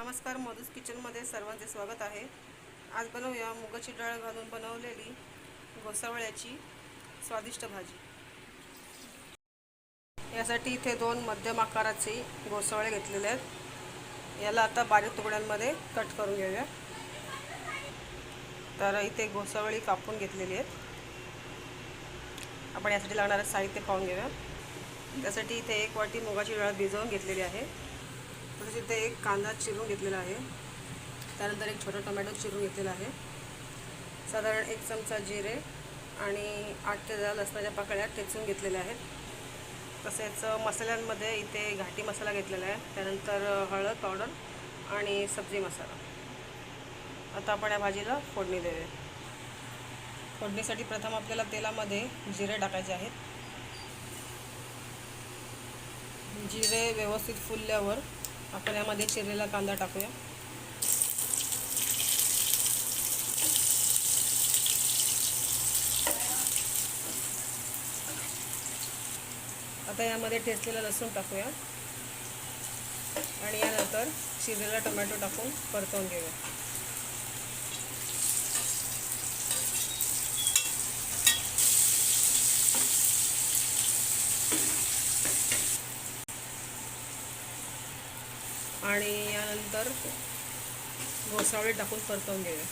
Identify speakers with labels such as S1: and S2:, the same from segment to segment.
S1: नमस्कार मधुस किचनमध्ये सर्वांचे स्वागत आहे. आज बनवूया मुगाची डाळ घालून बनवलेली घोसावळ्याची स्वादिष्ट भाजी. यासाठी इथे दोन मध्यम आकाराचे घोसावळे घेतलेले आहेत. याला आता बारीक तुकड्यांमध्ये कट करून घेऊया. तर इथे घोसावळी कापून घेतलेली आहेत. आपण यासाठी लागणारं साहित्य पाहून घेऊया. त्यासाठी इथे एक वाटी मुगाची डाळ भिजवून घेतलेली आहे. तसेच इथे एक कांदा चिरून घेतलेला आहे. त्यानंतर एक छोटा टोमॅटो चिरून घेतलेला आहे. साधारण एक चमचा जिरे आणि आठ ते दहा लसणाच्या पाकळ्या ठेचून घेतलेल्या आहेत. तसेच मसाल्यांमध्ये इथे घाटी मसाला घेतलेला आहे. त्यानंतर हळद पावडर आणि सब्जी मसाला. आता आपण या भाजीला फोडणी देऊया. फोडणीसाठी प्रथम आपल्याला तेलामध्ये जिरे टाकायचे आहेत. जिरे व्यवस्थित फुलल्यावर आपण यामध्ये चिरलेला कांदा टाकूया. आता यामध्ये ठेचलेलं लसूण टाकूया. आणि यानंतर चिरलेला टोमॅटो टाकून परतवून घेऊया. आणि यानंतर घोसावळे टाकून परतवून घेऊया.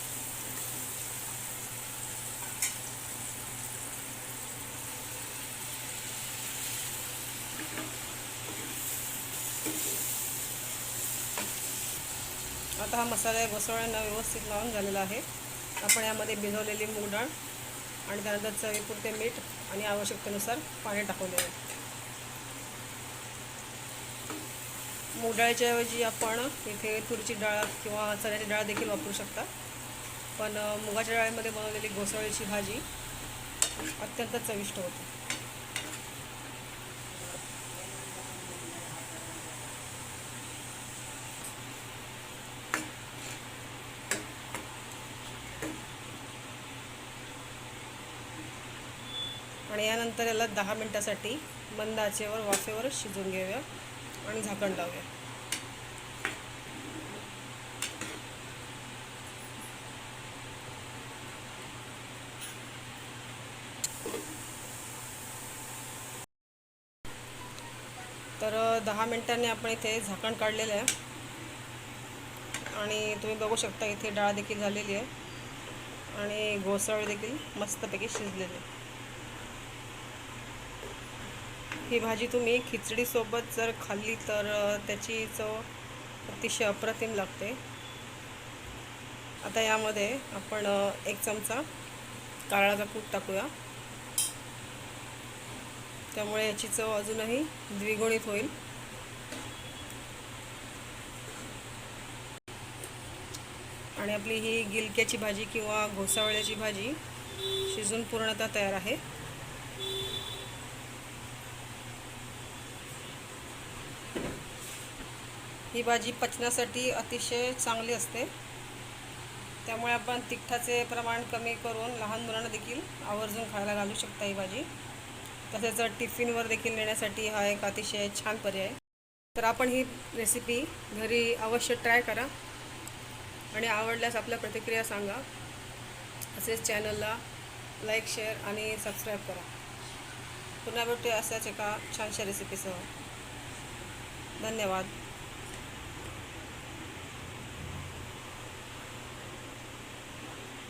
S1: आता हा मसाला घोसावळ्यांना व्यवस्थित लावून झालेला आहे. आपण यामध्ये भिजवलेली मूग डाळ आणि त्यानंतर चवीपुरते मीठ आणि आवश्यकतेनुसार पाणी टाकवले आहे मूग डाळीच्या ऐवजी आपण इथे तुरीची डाळ किंवा चण्याची डाळ देखील वापरू शकता. पण मुगाच्या डाळीमध्ये बनवलेली घोसाळीची भाजी अत्यंत चविष्ट होते. आणि यानंतर याला दहा मिनटासाठी मंद आचेवर वाफेवर शिजून घेऊया. आणि झाकण लावूया. तर दहा मिनटांनी आपण इथे झाकण काढलेलं आहे. आणि तुम्ही बघू शकता इथे डाळ देखील झालेली आहे. आणि घोसळ देखील मस्तपैकी शिजलेली आहे. ही भाजी तुम्ही खिचडीसोबत जर खाल्ली तर त्याची चव अतिशय अप्रतिम लागते. आता यामध्ये आपण एक चमचा कारळाचा कूट टाकूया. त्यामुळे याची चव अजूनही द्विगुणित होईल. आणि आपली ही गिलक्याची भाजी किंवा घोसावळ्याची भाजी शिजून पूर्णतः तयार आहे. ही भाजी पचण्यासाठी अतिशय चांगली असते. त्यामुळे आपण तिखटाचे प्रमाण कमी करून लहान मुलांना देखील आवर्जून खायला घालू शकता ही भाजी. तसेच टिफिनवर देखील नेण्यासाठी हा एक अतिशय छान पर्याय. तर आपण ही रेसिपी घरी अवश्य ट्राय करा. आणि आवडल्यास आपल्या प्रतिक्रिया सांगा. तसेच चॅनलला लाईक शेअर आणि सबस्क्राईब करा. पुन्हा भेटूया असाच एका छानशा रेसिपीसह धन्यवाद.